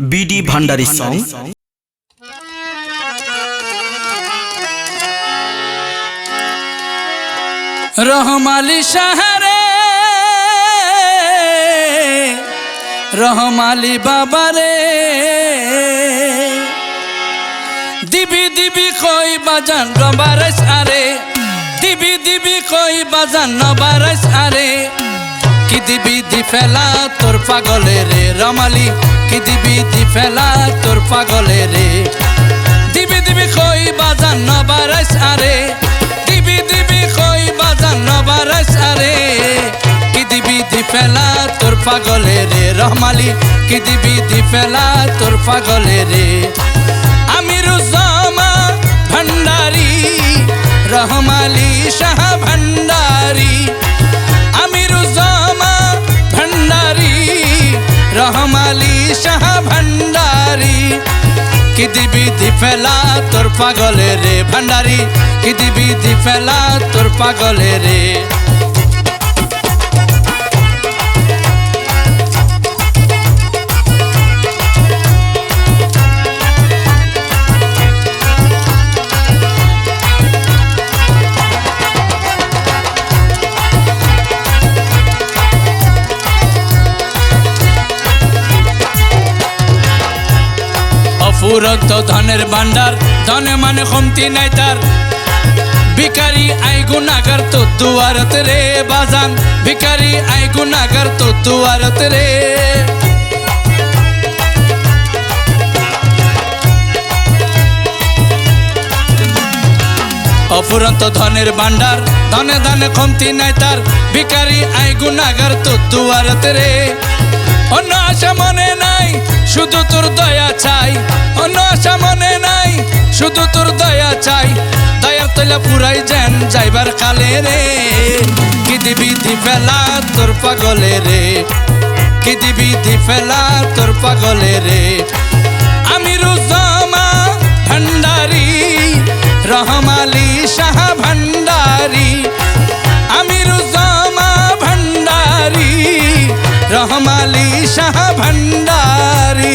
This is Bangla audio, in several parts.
বিডি ভান্ডারী সং রহমালি সাহারে রহমালি বাবারে। দিবি দিবি কই বাজান রবারাইস আরে, দিবি দিবি কই বাজান নবারাইস আরে। কি দিবি দি ফেলা, তোর পাগলে রে রমালি। কি দিবি দি ফেলা, তোর পাগলে রে। দিবি দিবি কই বাজান নবারাইস আরে। দিবি দিবি কই বাজান নবারাইস আরে। কি দিবি দি ফেলা, তোর পাগলে রে রহমালি কি দিবি দি ফেলা, তোর পাগলে রে। আমিরুজ্জামা ভান্ডারি, রহমালি শাহ দি ফেলা তোর পাগলে রে ভান্ডারি। কি দিবি ফেলা তোর পাগলে রে? অফুরন্ত ধনের ভান্ডার ধনে মানে কমতি নাই তার। ভিকারি আই গুনাগার তো দুয়ারত রে বাজান। ভিকারি আই গুনাগার তো দুয়ারত রে। অফুরন্ত ধনের ভান্ডার ধনে ধনে কমতি নাই তার। ভিকারি আই গুনাগার তো দুয়ারত রে। অন্য আশা মনে নাই, শুধু তোর দয়া চাই। অন্য আশা মনে নাই, শুধু তোর দয়া চাই। দয়ার তৈলা পুরাই যেন যাইবার কালে রে। কি দিবি দি ফেলা তোর পাগলে রে? কি দিবি দি ফেলা তোর পাগলে রে? আমি রুজমা ভান্ডারি রহমালি শাহ ভান্ডারি। আমি রুজমা ভান্ডারি রহমালি শাহ ভান্ডারি।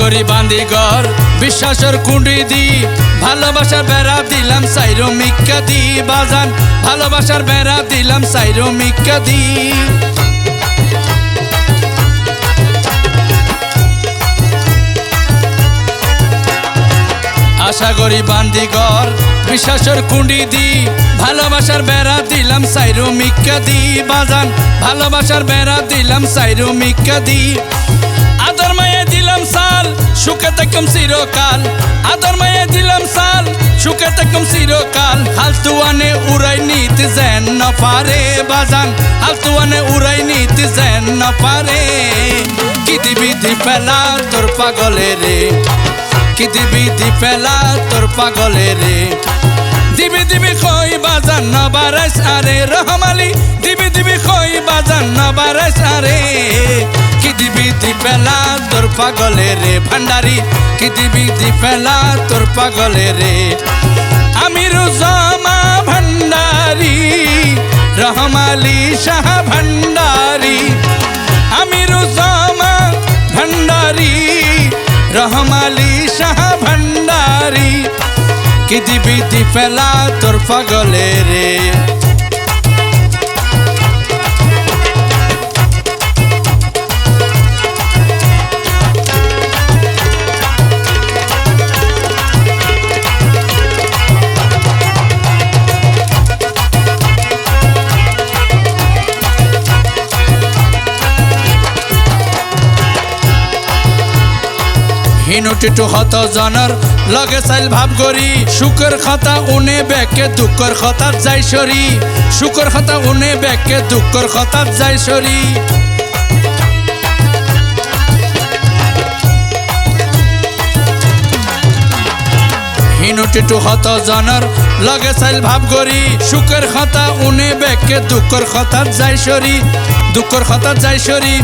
করি বান্দি ঘর বিশ্বাসের কুন্ডি দি, ভালোবাসার বেড়া দিলাম সাইরো মিক্কা দি, বাজান, ভালোবাসার বেড়া দিলাম সাইরো মিক্কা দি। আশা করি বান্দি ঘর বিশ্বাসের কুন্ডি দি, ভালোবাসার বেড়া দিলাম সাইরো মিক্কা দি, বাজান, ভালোবাসার বেড়া দিলাম সাইরো মিক্কা দি। সুখে থাকুম চিরকাল। আদর মায়ে দিলাম সাল, সুখে থাকুম চিরকাল। হালতুয়ানে উড়াই নিতে যেন ন পারে বাজান, হালতুয়ানে উড়াই নিতে যেন ন পারে। কি দিবি দি পেলা তোর পাগলে রে? কি দিবি দি পেলা তোর পাগলে রে? দিবি দিবি কই বাজান ন বারাইস আরে রহমালি দিবি দিবি কই বাজান ন বারাইস আরে কি দিবি দি পেলা তোর পাগলে রে ভান্ডারি? কি দিবি দি পেলা তোর পাগলে রে? আমি রুজমা ভান্ডারি রহমালি শাহ ভান্ডারি। আমি রুজমা ভান্ডারি রহমালি শাহ ভান্ডারি। কি দিবি দি পেলা তোর পাগলে রে? হিনুটিটু হত জনর। লগে চাইল ভাব করি সুখের কথা উনে বেকে দুঃখর কথাত যাই সরি। সুখের কথা উনে বেকে দুঃখর কথাত যাই সরি। কোটি হত জনৰ। লগে চাইল ভাৱ কৰি, সুখৰ কথা উনে বেকে দুখৰ কথাত যাই সৰি, দুখৰ কথাত যাই সৰি।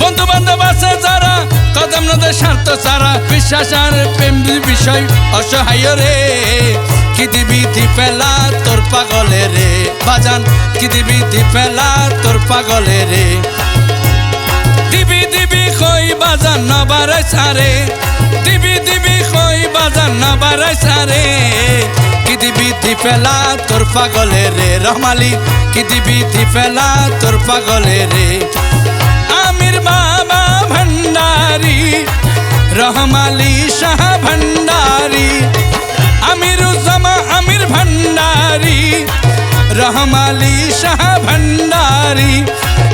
বন্ধু বান্ধব আছে যারা কদম নদের স্বার্থ ছাড়া বিশ্বাস আর প্রেম বিষয় অসহায় রে কি দিবি দি পেলা তোর পাগলে রে বাজান, কি দিবি দি পেলা তোর পাগলে রে দিবি দিবি, কই বাজান নবারে সারে দিবি দিবি নবারে সারে। কি দিবি দি পেলা তোর পাগলে রে রহমালি কি দিবি দি পেলা তোর পাগলে রে? আমির বাবা ভণ্ডারি রহমালি শাহ ভণ্ডারি আমিরুজ্জামা আমির ভণ্ডারি রহমালি শাহ ভণ্ডারি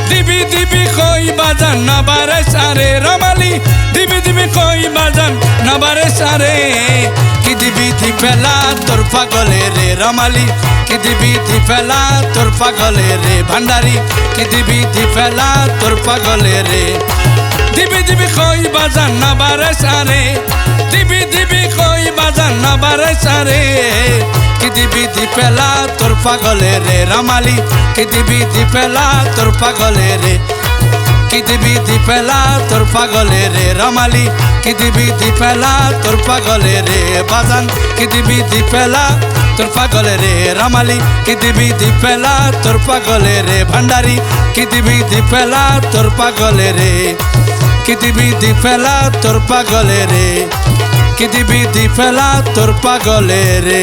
দিবি দিবি কই বাজান নবারে সারে রমালি। দিবি দিবি কই বাজান নবারে সারে। কি দিবি দি পেলা তোর পাগলে রে রমালি? কি দিবি দি পেলা তোর পাগলে রে ভান্ডারি? কি দিবি দি পেলা তোর পাগলে রে? দিবি দিবি কই বাজান নবারে সারে। দিবি দিবি কই বাজান নবারে সারে। কি দিবি দি পেলা তোর পাগলে রে রমালি? কি দিবি দি পেলা তোর পাগলে রে কি দিবি পেলা তোর পাগলে রে রমালি? কি দিবি পেলা তোর পাগলে রে বাজান? কি দিবি পেলা তোর পাগলে রে রমালি? কি দিবি পেলা তোর পাগলে রে ভান্ডারি? কি দিবি পেলা তোর পাগলে রে? কি দিবি পেলা তোর পাগলে রে? কি দিবি পেলা তোর পাগলে রে?